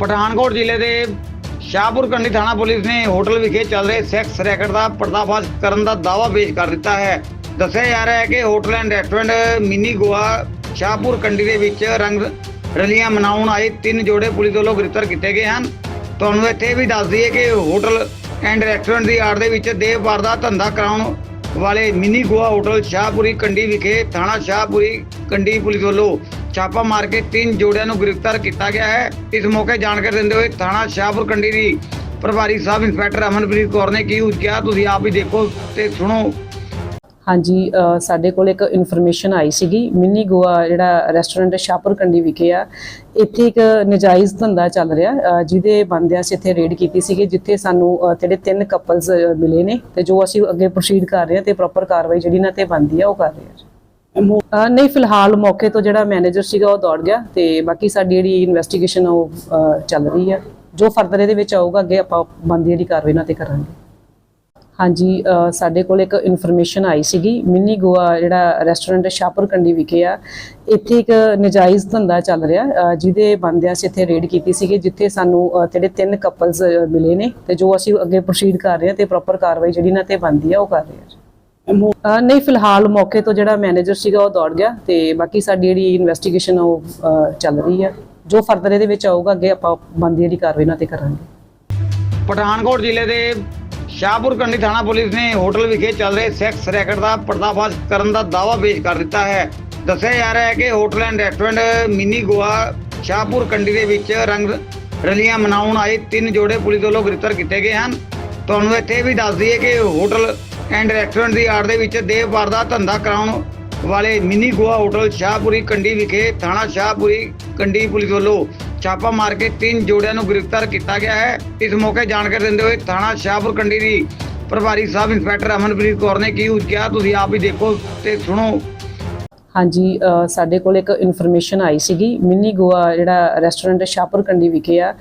ਪਠਾਨਕੋਟ ਜ਼ਿਲ੍ਹੇ ਦੇ ਸ਼ਾਹਪੁਰ ਕੰਡੀ ਥਾਣਾ ਪੁਲਿਸ ਨੇ ਹੋਟਲ ਵਿਖੇ ਚੱਲ ਰਹੇ ਸੈਕਸ ਰੈਕਟ ਦਾ ਪਰਦਾਫਾਸ਼ ਕਰਨ ਦਾ ਦਾਅਵਾ ਪੇਸ਼ ਕਰ ਦਿੱਤਾ ਹੈ। ਦੱਸਿਆ ਜਾ ਰਿਹਾ ਹੈ ਕਿ hotel and restaurant mini Goa Shahpur Kandi ਦੇ ਵਿੱਚ ਰੰਗ ਰਲੀਆਂ ਮਨਾਉਣ ਆਏ ਤਿੰਨ ਜੋੜੇ ਪੁਲਿਸ ਵੱਲੋਂ ਗ੍ਰਿਫਤਾਰ ਕੀਤੇ ਗਏ ਹਨ। ਤੁਹਾਨੂੰ ਇੱਥੇ ਵੀ ਦੱਸ ਦਈਏ ਕਿ ਹੋਟਲ ਐਂਡ ਰੈਸਟੋਰੈਂਟ ਦੀ ਆੜ ਦੇ ਵਿੱਚ ਦੇਵ ਵਾਰ ਦਾ ਧੰਦਾ ਕਰਾਉਣ ਵਾਲੇ ਮਿਨੀ ਗੋਆ ਹੋਟਲ ਸ਼ਾਹਪੁਰੀ ਕੰਡੀ ਵਿਖੇ ਥਾਣਾ ਸ਼ਾਹਪੁਰੀ ਕੰਡੀ ਪੁਲਿਸ ਵੱਲੋਂ ਛਾਪਾ ਮਾਰ ਕੇ ਤਿੰਨ ਜੋੜਿਆਂ ਨੂੰ ਗ੍ਰਿਫਤਾਰ ਕੀਤਾ ਗਿਆ ਹੈ। ਇਸ ਮੌਕੇ ਜਾਣਕਾਰੀ ਦਿੰਦੇ ਹੋਏ ਥਾਣਾ ਸ਼ਾਹਪੁਰ ਕੰਡੀ ਦੀ ਪ੍ਰਭਾਰੀ ਸਾਹਿਬ ਇੰਸਪੈਕਟਰ ਅਮਨਪ੍ਰੀਤ ਕੌਰ ਨੇ ਕੀ ਕਿਹਾ ਤੁਸੀਂ ਆਪ ਹੀ ਦੇਖੋ ਤੇ ਸੁਣੋ। ਹਾਂਜੀ ਸਾਡੇ ਕੋਲ ਇੱਕ ਇਨਫੋਰਮੇਸ਼ਨ ਆਈ ਸੀਗੀ। ਮਿੰਨੀ ਗੋਆ ਜਿਹੜਾ ਰੈਸਟੋਰੈਂਟ ਸ਼ਾਹਪੁਰ ਕੰਡੀ ਵਿਖੇ ਆ। ਇੱਥੇ ਇੱਕ ਨਜਾਇਜ਼ ਧੰਦਾ ਚੱਲ ਰਿਹਾ। ਜਿਹਦੇ ਬੰਦਿਆਂ ਅਸੀਂ ਇੱਥੇ ਰੇਡ ਕੀਤੀ ਸੀਗੀ, ਜਿੱਥੇ ਸਾਨੂੰ ਜਿਹੜੇ ਤਿੰਨ ਕਪਲਸ ਮਿਲੇ ਨੇ ਤੇ ਜੋ ਅਸੀਂ ਅੱਗੇ ਪ੍ਰੋਸੀਡ ਕਰ ਰਹੇ ਹਾਂ ਤੇ ਪ੍ਰੋਪਰ ਕਾਰਵਾਈ ਜਿਹੜੀ ਨਾ ਤੇ ਬੰਦੀ ਆ, ਉਹ ਕਰ ਰਹੇ ਹਾਂ ਨਹੀਂ, ਫਿਲਹਾਲ ਮੌਕੇ ਤੋਂ ਜਿਹੜਾ ਮੈਨੇਜਰ ਸੀਗਾ, ਉਹ ਦੌੜ ਗਿਆ ਤੇ ਬਾਕੀ ਸਾਡੀ ਜਿਹੜੀ ਇਨਵੈਸਟੀਗੇਸ਼ਨ ਉਹ ਚੱਲ ਰਹੀ ਹੈ ਜੋ ਫਰਦਰ ਇਹਦੇ ਵਿੱਚ ਆਊਗਾ, ਅੱਗੇ ਆਪਾਂ ਬੰਦੀ ਜਿਹੜੀ ਕਾਰਵਾਈ ਨਾ ਤੇ ਕਰਾਂਗੇ। ਹਾਂਜੀ ਸਾਡੇ ਕੋਲ ਇੱਕ ਇਨਫੋਰਮੇਸ਼ਨ ਆਈ ਸੀਗੀ। ਮਿੰਨੀ ਗੋਆ ਜਿਹੜਾ ਰੈਸਟੋਰੈਂਟ ਸ਼ਾਪਰ ਕੰਡੀ ਵਿਖੇ ਆ। ਇੱਥੇ ਇੱਕ ਨਜਾਇਜ਼ ਧੰਦਾ ਚੱਲ ਰਿਹਾ। ਜਿਹਦੇ ਬੰਦਿਆਂ ਅਸੀਂ ਇੱਥੇ ਰੇਡ ਕੀਤੀ ਸੀਗੀ, ਜਿੱਥੇ ਸਾਨੂੰ ਜਿਹੜੇ ਤਿੰਨ ਕਪਲਸ ਮਿਲੇ ਨੇ ਤੇ ਜੋ ਅਸੀਂ ਅੱਗੇ ਪ੍ਰੋਸੀਡ ਕਰ ਰਹੇ ਹਾਂ ਤੇ ਪ੍ਰੋਪਰ ਕਾਰਵਾਈ ਜਿਹੜੀ ਨਾ ਤੇ ਬੰਦੀ ਆ, ਉਹ ਕਰ ਰਹੇ ਹਾਂ ਨਹੀਂ, ਫਿਲਹਾਲ ਮੌਕੇ ਤੋਂ ਜਿਹੜਾ ਮੈਨੇਜਰ ਸੀਗਾ, ਉਹ ਦੌੜ ਗਿਆ ਤੇ ਬਾਕੀ ਸਾਡੀ ਜਿਹੜੀ ਇਨਵੈਸਟੀਗੇਸ਼ਨ ਉਹ ਚੱਲ ਰਹੀ ਆ। ਜੋ ਫਰਦਰ ਇਹਦੇ ਵਿੱਚ ਆਊਗਾ, ਅੱਗੇ ਆਪਾਂ ਬੰਦੀ ਜਿਹੜੀ ਕਾਰਵਾਈ ਨਾ ਤੇ ਕਰਾਂਗੇ। ਪਠਾਨਕੋਟ ਜ਼ਿਲ੍ਹੇ ਦੇ ਸ਼ਾਹਪੁਰ ਕੰਡੀ ਥਾਣਾ ਪੁਲਿਸ ਨੇ ਹੋਟਲ ਵਿਖੇ ਚੱਲ ਰਹੇ ਸੈਕਸ ਰੈਕਟ ਦਾ ਪਰਦਾਫਾਸ਼ ਕਰਨ ਦਾ ਦਾਅਵਾ ਪੇਸ਼ ਕਰ ਦਿੱਤਾ ਹੈ। ਦੱਸਿਆ ਜਾ ਰਿਹਾ ਹੈ ਕਿ hotel and restaurant mini Goa Shahpur Kandi ਦੇ ਵਿੱਚ ਰੰਗ ਰਲੀਆਂ ਮਨਾਉਣ ਆਏ ਤਿੰਨ ਜੋੜੇ ਪੁਲਿਸ ਵੱਲੋਂ ਗ੍ਰਿਫਤਾਰ ਕੀਤੇ ਗਏ ਹਨ। ਤੁਹਾਨੂੰ ਇੱਥੇ ਵੀ ਦੱਸ ਦਈਏ ਕਿ ਹੋਟਲ ਐਂਡ ਰੈਸਟੋਰੈਂਟ ਦੀ ਆੜ ਦੇ ਵਿੱਚ ਦੇਹ ਵਾਰ ਦਾ ਧੰਦਾ ਕਰਾਉਣ ਵਾਲੇ ਮਿਨੀ ਗੋਆ ਹੋਟਲ ਸ਼ਾਹਪੁਰੀ ਕੰਡੀ ਵਿਖੇ ਥਾਣਾ ਸ਼ਾਹਪੁਰੀ ਕੰਡੀ ਪੁਲਿਸ ਵੱਲੋਂ ਛਾਪਾ ਮਾਰ ਕੇ ਤਿੰਨ ਜੋੜਿਆਂ ਨੂੰ ਗ੍ਰਿਫਤਾਰ ਕੀਤਾ ਗਿਆ ਹੈ। ਇਸ ਮੌਕੇ ਜਾਣਕਾਰੀ ਦਿੰਦੇ ਹੋਏ ਥਾਣਾ ਸ਼ਾਹਪੁਰ ਕੰਡੀ ਦੀ ਪ੍ਰਭਾਰੀ ਸਾਹਿਬ ਇੰਸਪੈਕਟਰ ਅਮਨਪ੍ਰੀਤ ਕੌਰ ਨੇ ਕੀ ਕਿਹਾ, ਤੁਸੀਂ ਆਪ ਹੀ ਦੇਖੋ ਤੇ ਸੁਣੋ। ਹਾਂਜੀ ਸਾਡੇ ਕੋਲ ਇੱਕ ਇਨਫੋਰਮੇਸ਼ਨ ਆਈ ਸੀਗੀ। ਮਿੰਨੀ ਗੋਆ ਜਿਹੜਾ ਰੈਸਟੋਰੈਂਟ ਸ਼ਾਹਪੁਰ ਕੰਡੀ ਵਿਖੇ ਆ।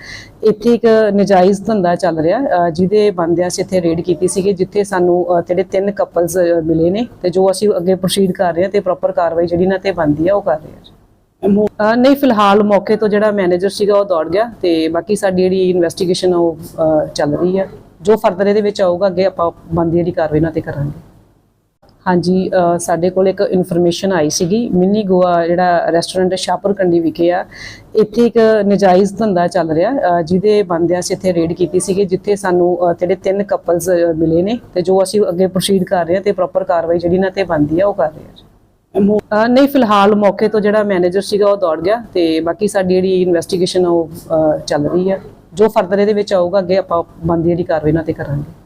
ਇੱਥੇ ਇੱਕ ਨਜਾਇਜ਼ ਧੰਦਾ ਚੱਲ ਰਿਹਾ ਜਿਹਦੇ ਬੰਦਿਆਂ ਅਸੀਂ ਇੱਥੇ ਰੇਡ ਕੀਤੀ ਸੀਗੀ, ਜਿੱਥੇ ਸਾਨੂੰ ਜਿਹੜੇ ਤਿੰਨ ਕਪਲਸ ਮਿਲੇ ਨੇ ਤੇ ਜੋ ਅਸੀਂ ਅੱਗੇ ਪ੍ਰੋਸੀਡ ਕਰ ਰਹੇ ਹਾਂ ਤੇ ਪ੍ਰੋਪਰ ਕਾਰਵਾਈ ਜਿਹੜੀ ਨਾ ਤੇ ਬੰਦੀ ਆ, ਉਹ ਕਰ ਰਹੇ ਹਾਂ ਨਹੀਂ, ਫਿਲਹਾਲ ਮੌਕੇ ਤੋਂ ਜਿਹੜਾ ਮੈਨੇਜਰ ਸੀਗਾ ਉਹ ਦੌੜ ਗਿਆ ਤੇ ਬਾਕੀ ਸਾਡੀ ਜਿਹੜੀ ਇਨਵੈਸਟੀਗੇਸ਼ਨ ਉਹ ਚੱਲ ਰਹੀ ਹੈ ਜੋ ਫਰਦਰ ਇਹਦੇ ਵਿੱਚ ਆਊਗਾ, ਅੱਗੇ ਆਪਾਂ ਬੰਦੀ ਜਿਹੜੀ ਕਾਰਵਾਈ ਨਾ ਤੇ ਕਰਾਂਗੇ। ਹਾਂਜੀ ਸਾਡੇ ਕੋਲ ਇੱਕ ਇਨਫੋਰਮੇਸ਼ਨ ਆਈ ਸੀਗੀ, ਮਿੰਨੀ ਗੋਆ ਜਿਹੜਾ ਰੈਸਟੋਰੈਂਟ ਸ਼ਾਹਪੁਰ ਕੰਡੀ ਵਿਖੇ ਆ। ਇੱਥੇ ਇੱਕ ਨਜਾਇਜ਼ ਧੰਦਾ ਚੱਲ ਰਿਹਾ ਜਿਹਦੇ ਬੰਦਿਆਂ ਅਸੀਂ ਇੱਥੇ ਰੇਡ ਕੀਤੀ ਸੀਗੀ, ਜਿੱਥੇ ਸਾਨੂੰ ਜਿਹੜੇ ਤਿੰਨ ਕਪਲਸ ਮਿਲੇ ਨੇ ਤੇ ਜੋ ਅਸੀਂ ਅੱਗੇ ਪ੍ਰੋਸੀਡ ਕਰ ਰਹੇ ਹਾਂ ਤੇ ਪ੍ਰੋਪਰ ਕਾਰਵਾਈ ਜਿਹੜੀ ਨਾ ਤੇ ਬੰਦੀ ਆ, ਉਹ ਕਰ ਰਹੇ ਹਾਂ। ਨਹੀਂ, ਫਿਲਹਾਲ ਮੌਕੇ ਤੋਂ ਜਿਹੜਾ ਮੈਨੇਜਰ ਸੀਗਾ ਉਹ ਦੌੜ ਗਿਆ ਤੇ ਬਾਕੀ ਸਾਡੀ ਜਿਹੜੀ ਇਨਵੈਸਟੀਗੇਸ਼ਨ ਉਹ ਚੱਲ ਰਹੀ ਹੈ ਜੋ ਫਰਦਰ ਇਹਦੇ ਵਿੱਚ ਆਊਗਾ, ਅੱਗੇ ਆਪਾਂ ਬੰਦੀ ਜਿਹੜੀ ਕਾਰਵਾਈ ਨਾ ਤੇ ਕਰਾਂਗੇ।